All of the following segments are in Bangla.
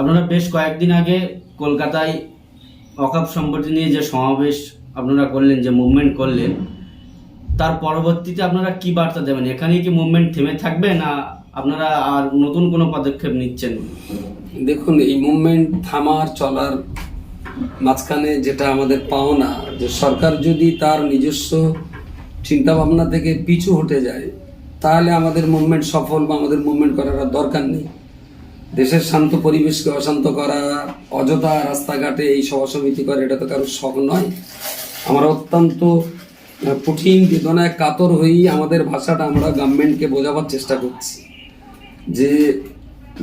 আপনারা বেশ কয়েকদিন আগে কলকাতায় অকাপ সম্পত্তি নিয়ে যে সমাবেশ আপনারা করলেন, যে মুভমেন্ট করলেন, তার পরবর্তীতে আপনারা কি বার্তা দেবেন? এখানেই কি মুভমেন্ট থেমে থাকবে না আপনারা আর নতুন কোনো পদক্ষেপ নিচ্ছেন? দেখুন, এই মুভমেন্ট থামার, চলার মাঝখানে যেটা আমাদের পাওনা, যে সরকার যদি তার নিজস্ব চিন্তা ভাবনা থেকে পিছু হটে যায়, তাহলে আমাদের মুভমেন্ট সফল বা আমাদের মুভমেন্ট করার দরকার নেই। দেশের শান্ত পরিবেশকে অশান্ত করা, অযথা রাস্তাঘাটে এই সভা সমিতি করা, এটা তো কারোর শখ নয়। আমরা অত্যন্ত কঠিন বেদনায় কাতর হয়েই আমাদের ভাষাটা আমরা গভর্নমেন্টকে বোঝাবার চেষ্টা করছি। যে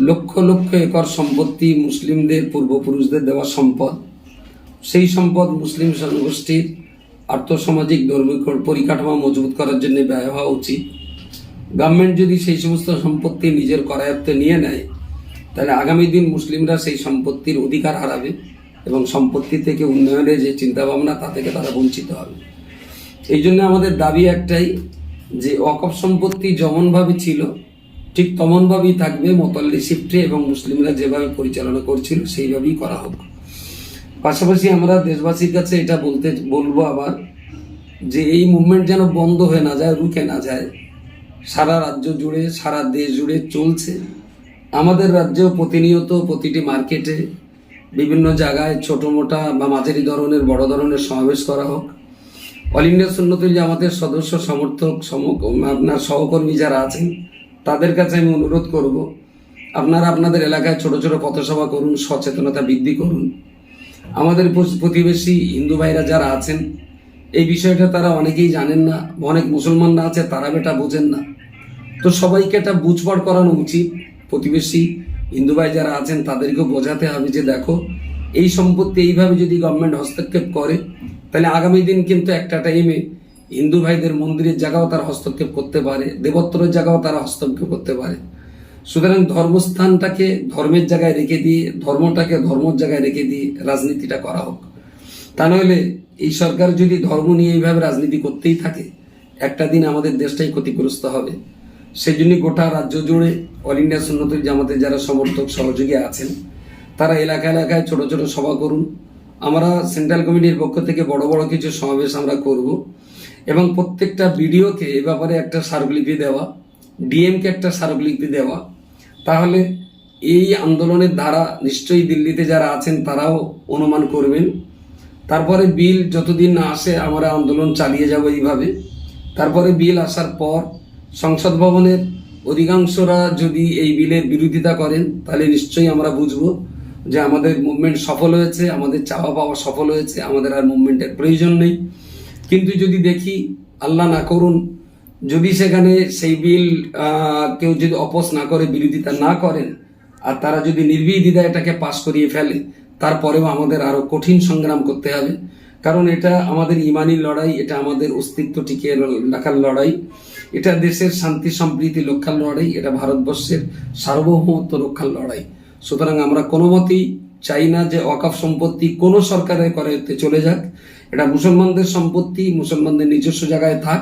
লক্ষ লক্ষ একর সম্পত্তি মুসলিমদের, পূর্বপুরুষদের দেওয়া সম্পদ, সেই সম্পদ মুসলিম জনগোষ্ঠীর আর্থসামাজিক ধর্মীয় পরিকাঠামো মজবুত করার জন্য ব্যয় হওয়া উচিত। গভর্নমেন্ট যদি সেই সমস্ত সম্পত্তি নিজের করায়ত্তে নিয়ে নেয় তাহলে আগামী দিন মুসলিমরা সেই সম্পত্তির অধিকার হারাবে এবং সম্পত্তি থেকে উন্নয়নের যে চিন্তাভাবনা, তা থেকে তারা বঞ্চিত হবে। এই জন্য আমাদের দাবি একটাই যে অকপ সম্পত্তি যেমনভাবে ছিল, ঠিক তেমনভাবেই থাকবে মোতাল্লি শিফটে এবং মুসলিমরা যেভাবে পরিচালনা করছিল সেইভাবেই করা হোক। পাশাপাশি আমরা দেশবাসীর কাছে এটা বলতে, বলব আবার যে এই মুভমেন্ট যেন বন্ধ হয়ে না যায়, রুখে না যায়, সারা রাজ্য জুড়ে, সারা দেশ জুড়ে চলছে। আমাদের রাজ্যেও প্রতিনিয়ত প্রতিটি মার্কেটে বিভিন্ন জায়গায় ছোট, মোটা বা মাঝারি ধরনের, বড় ধরনের সমাবেশ করা হোক। অল ইন্ডিয়া সুন্নতুল জামাতের সদস্য, সমর্থক, সম, আপনার সহকর্মী যারা আছেন, তাদের কাছে আমি অনুরোধ করব, আপনারা আপনাদের এলাকায় ছোট ছোট পথসভা করুন, সচেতনতা বৃদ্ধি করুন। আমাদের প্রতিবেশী হিন্দু ভাইরা যারা আছেন, এই বিষয়টা তারা অনেকেই জানেন না, অনেক মুসলমানরা আছে, তারা বেটা বোঝেন না। তো সবাইকে এটা বুঝপড় করানো উচিত। প্রতিবেশী হিন্দু ভাই যারা আছেন, তাদেরকেও বোঝাতে হবে যে দেখো, এই সম্পত্তি এইভাবে যদি গভর্নমেন্ট হস্তক্ষেপ করে, তাহলে আগামী দিন কিন্তু একটা টাইমে হিন্দু ভাইদের মন্দিরের জায়গাও তারা হস্তক্ষেপ করতে পারে, দেবত্তরের জায়গাও তারা হস্তক্ষেপ করতে পারে। সুতরাং ধর্মস্থানটাকে ধর্মের জায়গায় রেখে দিয়ে, ধর্মটাকে ধর্মের জায়গায় রেখে দিয়ে রাজনীতিটা করা হোক। তা নইলে এই সরকার যদি ধর্ম নিয়ে এইভাবে রাজনীতি করতেই থাকে, একটা দিন আমাদের দেশটাই ক্ষতিগ্রস্ত হবে। সেই জন্য গোটা রাজ্য জুড়ে অল ইন্ডিয়া সুন্নতুল জামাতের যারা সমর্থক, সহযোগী আছেন, তারা এলাকা এলাকায় ছোট ছোট সভা করুন। আমরা সেন্ট্রাল কমিটির পক্ষ থেকে বড় বড় কিছু সমাবেশ আমরা করব এবং প্রত্যেকটা ভিডিওকে এ ব্যাপারে একটা স্মারকলিপি দেওয়া, ডিএমকে একটা স্মারকলিপি দেওয়া। তাহলে এই আন্দোলনের ধারা নিশ্চয়ই দিল্লিতে যারা আছেন তারাও অনুমান করবেন। তারপরে বিল যতদিন না আসে আমরা আন্দোলন চালিয়ে যাব এইভাবে। তারপরে বিল আসার পর সংসদ ভবনের অধিকাংশরা যদি এই বিলের বিরোধিতা করেন, তাহলে নিশ্চয়ই আমরা বুঝব যে আমাদের মুভমেন্ট সফল হয়েছে, আমাদের চাওয়া পাওয়া সফল হয়েছে, আমাদের আর মুভমেন্টের প্রয়োজন নেই। কিন্তু যদি দেখি, আল্লাহ না করুন, যদি সেখানে সেই বিল কেউ যদি অপোজ না করে, বিরোধিতা না করেন, আর তারা যদি নির্বিধিতা এটাকে পাশ করিয়ে ফেলে, তারপরেও আমাদের আরও কঠিন সংগ্রাম করতে হবে। কারণ এটা আমাদের ইমানি লড়াই, এটা আমাদের অস্তিত্ব টিকিয়ে রাখার লড়াই। এটা দেশের শান্তি, সম্প্রীতি, রক্ষার লড়াই, এটা ভারতবর্ষের সার্বভৌমত্ব রক্ষার লড়াই। সুতরাং আমরা কোনো মতেই চাই না যে অকাফ সম্পত্তি কোনো সরকারের করাতে চলে যাক। এটা মুসলমানদের সম্পত্তি, মুসলমানদের নিজস্ব জায়গায় থাক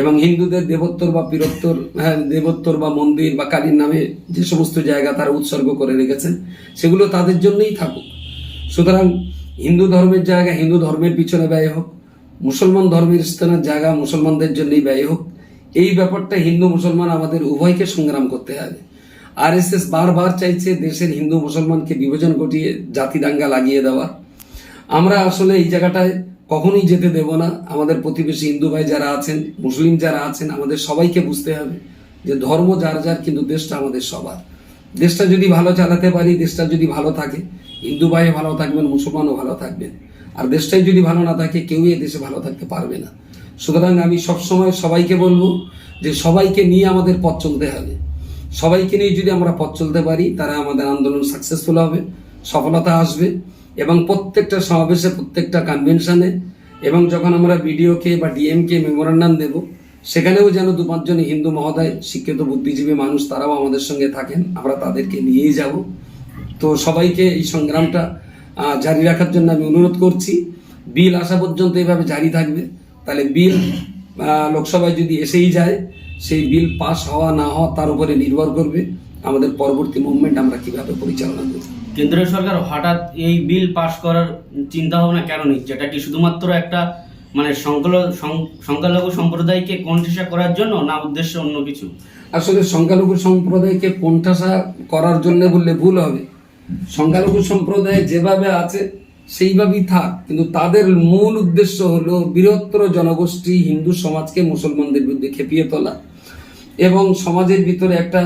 এবং হিন্দুদের দেবোত্তর বা বীরত্তর হ্যাঁ দেবোত্তর বা মন্দির বা কালীর নামে যে সমস্ত জায়গা তারা উৎসর্গ করে রেখেছেন সেগুলো তাদের জন্যই থাকুক। সুতরাং হিন্দু ধর্মের জায়গা হিন্দু ধর্মের পিছনে ব্যয় হোক, মুসলমান ধর্মের স্থানের জায়গা মুসলমানদের জন্যই ব্যয় হোক। এই ব্যাপারটা হিন্দু মুসলমান আমাদের উভয়কে সংগ্রাম করতে হবে। আর এস এস বারবার চাইছে দেশের হিন্দু মুসলমানকে বিভাজন ঘটিয়ে জাতি দাঙ্গা লাগিয়ে দেওয়া। আমরা আসলে এই জায়গাটায় কখনোই যেতে দেব না। আমাদের প্রতিবেশী হিন্দু ভাই যারা আছেন, মুসলিম যারা আছেন, আমাদের সবাইকে বুঝতে হবে যে ধর্ম যার যার, কিন্তু দেশটা আমাদের সবার। দেশটা যদি ভালো চালাতে পারি, দেশটা যদি ভালো থাকে, হিন্দু ভাই ভালো থাকবেন, মুসলমানও ভালো থাকবেন। আর দেশটাই যদি ভালো না থাকে, কেউই দেশে ভালো থাকতে পারবে না। সুতরাং আমি সবসময় সবাইকে বলব যে সবাইকে নিয়ে আমাদের পথ চলতে হবে। সবাইকে নিয়ে যদি আমরা পথ চলতে পারি, তারা আমাদের আন্দোলন সাকসেসফুল হবে, সফলতা আসবে এবং প্রত্যেকটা সমাবেশে, প্রত্যেকটা কনভেনশনে এবং যখন আমরা বিডিওকে বা ডিএমকে মেমোরান্ডাম দেব, সেখানেও যেন দু পাঁচজন হিন্দু মহোদয়, শিক্ষিত বুদ্ধিজীবী মানুষ, তারাও আমাদের সঙ্গে থাকেন, আমরা তাদেরকে নিয়েই যাব। তো সবাইকে এই সংগ্রামটা জারি রাখার জন্য আমি অনুরোধ করছি। বিল আসা পর্যন্ত এভাবে জারি থাকবে। তাহলে বিল লোকসভায় যদি এসেই যায় সেই বিল পাস হওয়া না হওয়া তার উপরে নির্ভর করবে আমাদের পরবর্তী মুভমেন্ট আমরা কীভাবে পরিচালনা করব। কেন্দ্রীয় সরকার হঠাৎ এই বিল পাশ করার চিন্তা ভাবনা কেন নিচ্ছে? এটা কি শুধুমাত্র একটা মানে সংখ্যালঘু সম্প্রদায়কে কণ্ঠেসা করার জন্য না উদ্দেশ্য অন্য কিছু? আসলে সংখ্যালঘু সম্প্রদায়কে কোণঠাসা করার জন্য বললে ভুল হবে। সংখ্যালঘু সম্প্রদায় যেভাবে আছে সেইভাবেই থাক, কিন্তু তাদের মূল উদ্দেশ্য হলো বৃহত্তর জনগোষ্ঠী হিন্দু সমাজকে মুসলমানদের বিরুদ্ধে খেপিয়ে তোলা এবং সমাজের ভিতরে একটা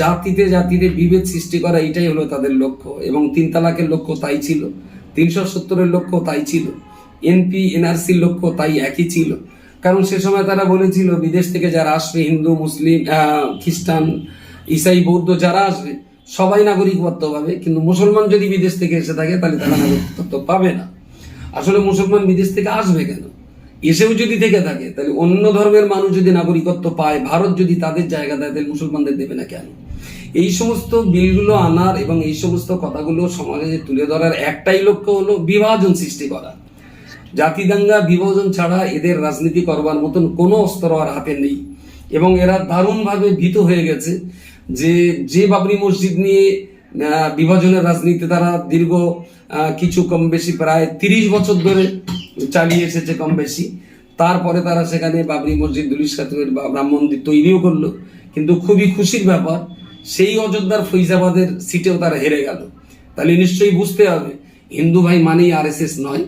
জাতিতে জাতিতে বিভেদ সৃষ্টি করা এটাই হলো তাদের লক্ষ্য। এবং তিন তালাকের লক্ষ্য তাই ছিল, তিনশো সত্তরের লক্ষ্য তাই ছিল, এনপি, এনআরসির লক্ষ্য তাই একই ছিল। কারণ সে সময় তারা বলেছিল, বিদেশ থেকে যারা আসবে, হিন্দু, মুসলিম খ্রিস্টান, ইসাই, বৌদ্ধ যারা আসবে সবাই নাগরিকত্ব পাবে কিন্তু মুসলমান যদি বিদেশ থেকে এসে থাকে, তাহলে তারা নাগরিকত্ব পাবে না। আসলে মুসলমান বিদেশ থেকে আসবে কেন? এসেও যদি থেকে থাকে, তাহলে অন্য ধর্মের মানুষ যদি নাগরিকত্ব পায়, ভারত যদি তাদের জায়গা দেয়, তাহলে মুসলমানদের দেবে না কেন? এই সমস্ত বিলগুলো আনার এবং এই সমস্ত কথাগুলো সমাজে তুলে ধরার একটাই লক্ষ্য হলো বিভাজন সৃষ্টি করা। জাতি দাঙ্গা বিভাজন ছাড়া এদের রাজনীতি করবার মতন কোনো অস্ত্র আর হাতে নেই। এবং এরা দারুণভাবে ভীত হয়ে গেছে। যে যে বাবরি মসজিদ নিয়ে বিভাজনের রাজনীতি তারা দীর্ঘ কিছু কম বেশি প্রায় তিরিশ বছর ধরে চালিয়ে এসেছে কম বেশি। তারপরে তারা সেখানে বাবরি মসজিদ, দুলিশ খাতুনের বা রাম মন্দির তৈরিও করল। কিন্তু খুবই খুশির ব্যাপার, সেই অযোধ্যার ফৈজাবাদের সিটেও তারা হেরে গেল। তাহলে নিশ্চয়ই বুঝতে হবে, হিন্দু ভাই মানেই আর নয়।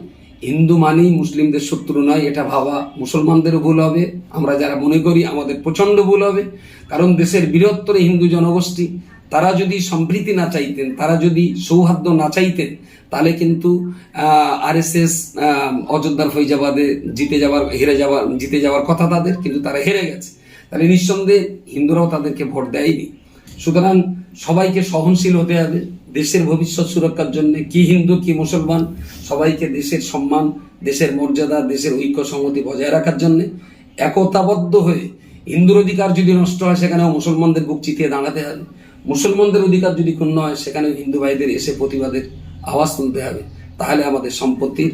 হিন্দু মানেই মুসলিমদের শত্রু নয়, এটা ভাবা মুসলমানদেরও ভুল হবে। আমরা যারা মনে করি আমাদের প্রচণ্ড ভুল হবে। কারণ দেশের বৃহত্তর হিন্দু জনগোষ্ঠী, তারা যদি সম্প্রীতি না চাইতেন, তারা যদি সৌহার্দ্য না চাইতেন, তাহলে কিন্তু আর এস এস অযোধ্যার ফৈজাবাদে জিতে যাওয়ার হেরে যাওয়ার জিতে যাওয়ার কথা তাদের, কিন্তু তারা হেরে গেছে। তাহলে নিঃসন্দেহে হিন্দুরাও তাদেরকে ভোট দেয়নি। সুতরাং সবাইকে সহনশীল হতে হবে। দেশের ভবিষ্যৎ সুরক্ষার জন্য কি হিন্দু, কি মুসলমান, সবাইকে দেশের সম্মান, দেশের মর্যাদা, দেশের ঐক্য, সংহতি বজায় রাখার জন্য একতাবদ্ধ হয়ে হিন্দুর অধিকার যদি নষ্ট হয়, সেখানেও মুসলমানদের বুক চিতিয়ে দাঁড়াতে হবে। মুসলমানদের অধিকার যদি ক্ষুণ্ণ হয়, সেখানেও হিন্দু ভাইদের এসে প্রতিবাদের আওয়াজ তুলতে হবে। তাহলে আমাদের সম্পত্তির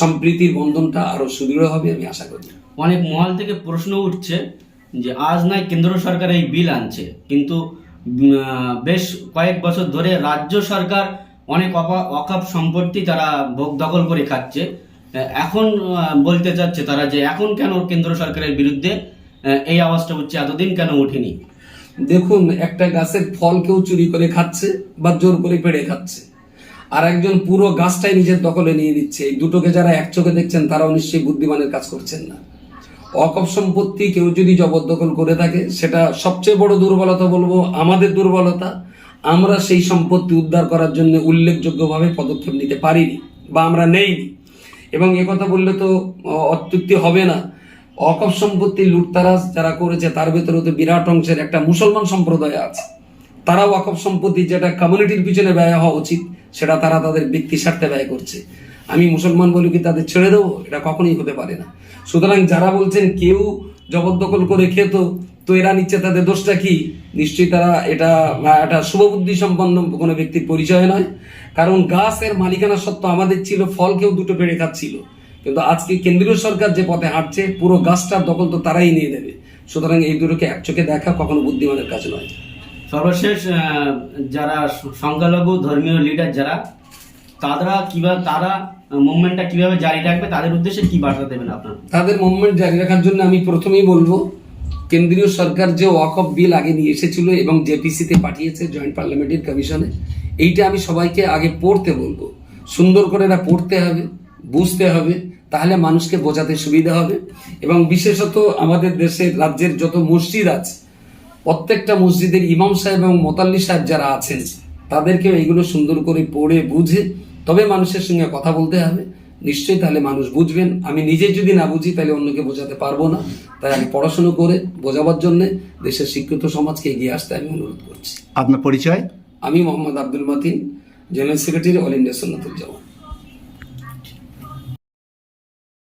সম্প্রীতির বন্ধনটা আরও সুদৃঢ় হবে, আমি আশা করি। অনেক মহল থেকে প্রশ্ন উঠছে যে, আজ নয় কেন্দ্র সরকার এই বিল আনছে, কিন্তু বেশ কয়েক বছর ধরে রাজ্য সরকার অনেক অকাপ সম্পত্তি তারা ভোগ দখল করে খাচ্ছে। এখন বলতে চাচ্ছে তারা যে এখন কেন কেন্দ্র সরকারের বিরুদ্ধে এই আওয়াজটা উঠছে এতদিন কেন ওঠেনি? দেখুন, একটা গাছের ফল কেউ চুরি করে খাচ্ছে বা জোর করে পেড়ে খাচ্ছে। আর একজন পুরো গাছটাই নিজের দখলে নিয়ে দিচ্ছে এই দুটোকে যারা এক চোখে দেখছেন, তারাও নিশ্চয়ই বুদ্ধিমানের কাজ করছেন না। অকপ সম্পত্তি কেউ যদি জবরদখল করে থাকে, সেটা সবচেয়ে বড় দুর্বলতা বলব আমাদের দুর্বলতা। আমরা সেই সম্পত্তি উদ্ধার করার জন্য উল্লেখযোগ্যভাবে পদক্ষেপ নিতে পারিনি বা আমরা নেইনি। এবং কথা বললে তো অত্যুক্তি হবে না। অকপ সম্পত্তি লুটতারাজ যারা করেছে, তার ভেতরে তো বিরাট অংশের একটা মুসলমান সম্প্রদায় আছে। তারাও ওয়াকফ সম্পত্তি যেটা কমিউনিটির পিছনে ব্যয় হওয়া উচিত, সেটা তারা তাদের ব্যক্তি স্বার্থে ব্যয় করছে। আমি মুসলমান বলে কি তাদের ছেড়ে দেবো? এটা কখনোই হতে পারে না। সুতরাং যারা বলছেন কেউ জবরদখল করে খেত, তো এরা নিচ্ছে, তাদের দোষটা কি? নিশ্চয়ই তারা এটা একটা শুভবুদ্ধি সম্পন্ন কোনো ব্যক্তির পরিচয় নয়। কারণ গাছের মালিকানা সত্ত্ব আমাদের ছিল, ফল কেউ দুটো পেড়ে খাচ্ছিল। কিন্তু আজকে কেন্দ্রীয় সরকার যে পথে হাঁটছে, পুরো গাছটার দখল তো তারাই নিয়ে দেবে সুতরাং এই দুটোকে এক চোখে দেখা কখনো বুদ্ধিমানের কাজ নয়। সর্বশেষ যারা সংখ্যালঘু ধর্মীয় লিডার যারা, তারা কীভাবে তারা মুভমেন্টটা কীভাবে জারি রাখবে, তাদের উদ্দেশ্যে কি বার্তা দেবেন আপনার? তাদের মুভমেন্ট জারি রাখার জন্য আমি প্রথমেই বলব, কেন্দ্রীয় সরকার যে ওয়াক অফ বিল আগে নিয়ে এসেছিল এবং জেপিসিতে পাঠিয়েছে জয়েন্ট পার্লামেন্টারি কমিশনে এইটা আমি সবাইকে আগে পড়তে বলব। সুন্দর করে এটা পড়তে হবে, বুঝতে হবে, তাহলে মানুষকে বোঝাতে সুবিধা হবে এবং বিশেষত আমাদের দেশের রাজ্যের যত মসজিদ আছে, প্রত্যেকটা মসজিদের ইমাম সাহেব এবং মোতাল্লি সাহেব যারা আছেন, তাদেরকেও এইগুলো সুন্দর করে পড়ে, বুঝে তবে মানুষের সঙ্গে কথা বলতে হবে। নিশ্চয়ই তাহলে মানুষ বুঝবেন। আমি নিজে যদি না বুঝি তাহলে অন্যকে বোঝাতে পারব না। তাই আমি পড়াশুনো করে বোঝাবার জন্য দেশের শিক্ষিত সমাজকে এগিয়ে আসতে আমি অনুরোধ করছি। আপনার পরিচয়? আমি Mohammad Abdul Matin general secretary all India Sunnatul Jamaat.